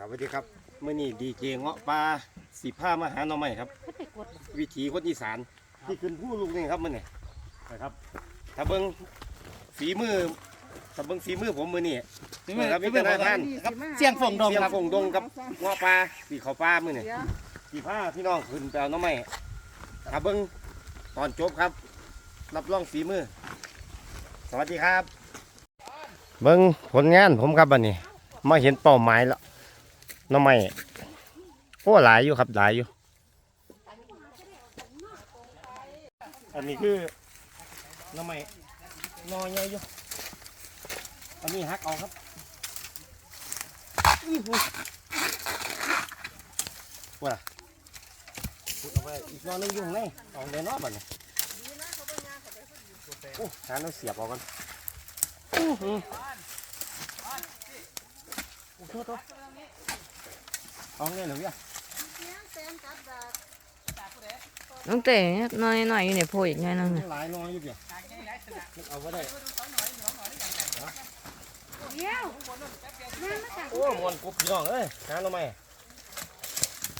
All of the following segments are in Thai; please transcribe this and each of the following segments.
ครับสวัสดีครับเมื่อนี้ดีเจเงาะปลาสีผ้ามาหาหน่อไม้ครับเขาไปกดบ่วิถีคนอีสานที่ขึ้นผู้ลูกนี่ครับมื่อนี้นะครับถ้าเบิ้งฝีมือถ้าเบิ้งฝีมือผมมือนี่ฝีมือครับฝีมือมีแต่นายพรานครับ เสียงฝงดงเสียงครับ ฟงดงกับเงาะปลาสีเขาปลามือนี่เดี๋ยวสีผ้าพี่น้องขึ้นไปเอาหน่อไม้ถ้าเบิ้งตอนจบครับ รับรองฝีมือ สวัสดีครับ เบิ้งผลงานผมครับบันนี้ มาเห็นเป้าหมายแล้วห น้ำไม้โอ้หลายอยู่ครับหลายอยู่ อันนี้คือน้ำไม้นอใหญ่อยู่อันนี้หักเอาครับอีหูว่าพูดเอาไปอีกนอหนึงยุ่ข้างในเอาในนอบัดนี้โอ้หาเราเสียบเอากันอู้หูโอ้โหโทษ เอาไงเหรอเนี่ยน้องเต๋น้อยหน่อยอยู่ในโพยอีกไงน้องมัน่ะนหลายน้อยอยู่เดียวมันเอาไว้ได้เดี๋ยวแม่มาจากโอ้มวนกบพี่น้องเอ้ยหาเราไหม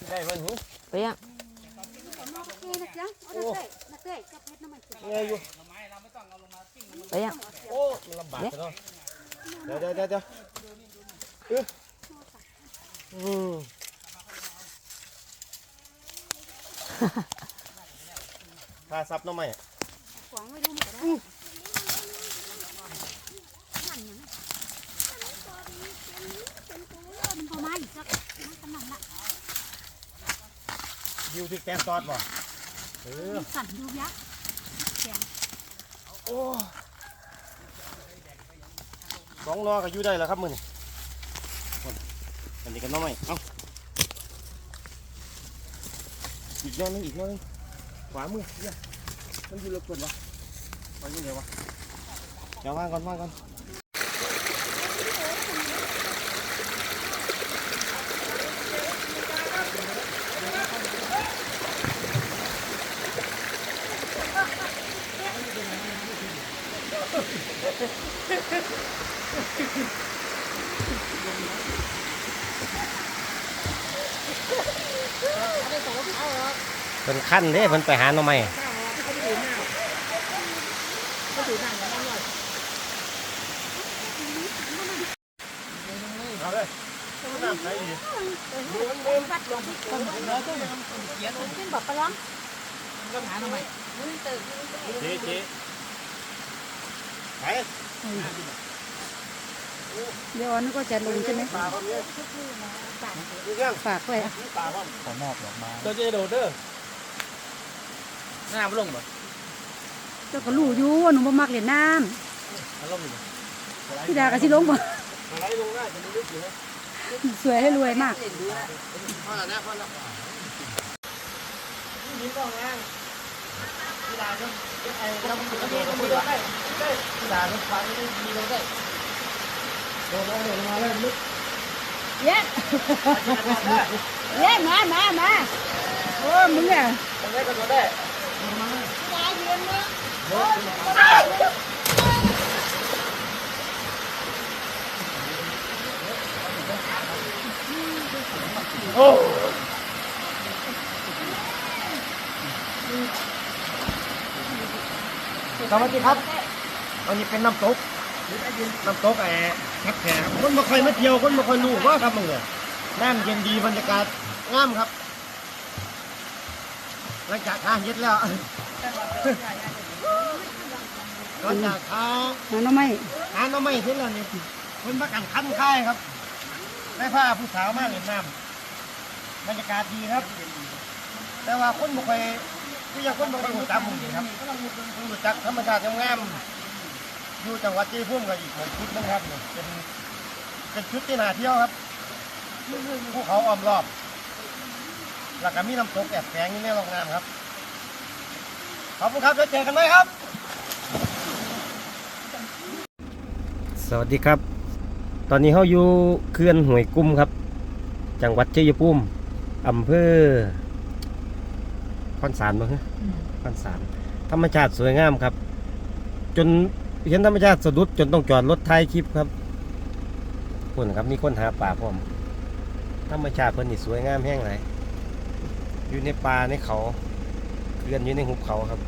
ได้เพิ่นหูไปยังเฮ้ยนักจังเอานักเตะนักเตะจับเม็ดน้ำมันขึ้นเงยอยู่ไปยังโอ้มันลำบากจังเนาะเดี๋ยวเดี๋ยวเดี๋ยวเดี๋ยวเอ้ยอืม พาซับน้องใหม่ขวางไว้ดูมันก็ได้นั่นหยังมันพอมาอีกสักมันขนาดน่ะดิวที่แกงซอสบ่เออสั่นดูยักษ์โอ้สองนอก็อยู่ได้แล้วครับมือนี่อันนี้กันน้องใหม่เอ้า อีกนอนึงอีกนอนึงขวามือเนี่ยมันอยู่รบกวนวะไปยังไงวะเดี๋ยวว่างก่อนว่างก่อน เพิ่นขั้นเด้เพิ่นไปหาหน่อไม้เอาเลยน้ำใสอีกเป็นบอกปลาล้องเจ๊เจ๊ไป เดี๋ยวอันนี้ก็จะลงใช่ไหมปลาคนนี้ดูยังฝากไว้ปลาว่าขอมอบดอกไม้ตัวจะโดดเด้อหน้ามันลงบ่เจ้าก็รู้อยู่ว่าหนูบ่มักเล่นน้มันลงอยู่ำพี่ดาก็สิลงบ่อะไรลงได้จะมีลึกอยู่นะสวยให้รวยมากพอแล้วนะพอแล้วมีกล้องล่างกีฬาเนาะไอ้เรามันโดดลงได้กีฬาเนาะฟ้าไม่ได้มีลงได้โดดลงโดดมาเลยลึกเย้เย้มามามาโอ้มึงอะลงได้ ก็โดดได้สวัสดีครับอันนี้เป็นน้ำ ตกน้ำตกแอร์แคบแขกคนมาคอยมาเที่ยวคนมาคอยรู้ว่าครับมึงเนี่ยน้ำเย็นดีบรรยากาศงามครับ หลังจากทาเฮ็ดแล้วหลังจากทาหาน่อไม้หาน้ำไม่เสร็จแล้วนี่คนมากันคันค่ายครับได้ผ้าผู้สาวมากเล่นน้ำบรรยากาศดีครับ แต่ว่าคนบ่คอยคือยังคนบ่คอยรู้จักผมนี่ครับรู้จักธรรมชาติงาม อยู่จังหวัดเชียงพุ่มก็อีกหกชุดนึงครับนี่เป็นเป็นชุดที่น่าเที่ยวครับภูเขาอ้อมรอบแล้วก็มีน้ำตกแอบแฝงอยู่ในร่องน้ำครับขอบคุณครับแล้วเจอกันไหมครับ สวัสดีครับ ตอนนี้เขาอยู่เขื่อนห้วยกุ้มครับ จังหวัดเชัยภูมิอำเภอคอนสารมั้งคอนสารธรรมชาติสวยงามครับ จน เห็นธรรมชาติสะดุดจนต้องจอดรถถ่ายคลิปครับคนครับมีคนหาป่าพร้อมธรรมชาติเพิ่นนี่สวยงามแห้งหลายอยู่ในป่าในเขาเรือนอยู่ในหุบเขาครับ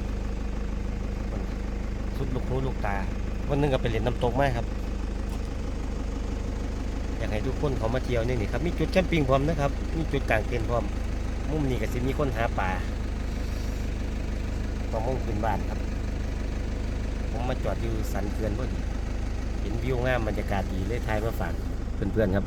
สุดลูกหูลูกตาวันนึงก็ไปเล่นน้ำตกมาครับ อยากให้ทุกคนเขามาเที่ยวนี่นี่ครับมีจุดแคมปิ้งพร้อมนะครับ มีจุดกลางเต็นท์พร้อมมุมนี้ก็จะมีคนหาป่าประมงขึ้นบ้านครับ ผมมาจอดอยู่สันเขื่อนพอดีเห็นวิวงามบรรยากาศดีเลยทายมาฝากเพื่อนๆครับ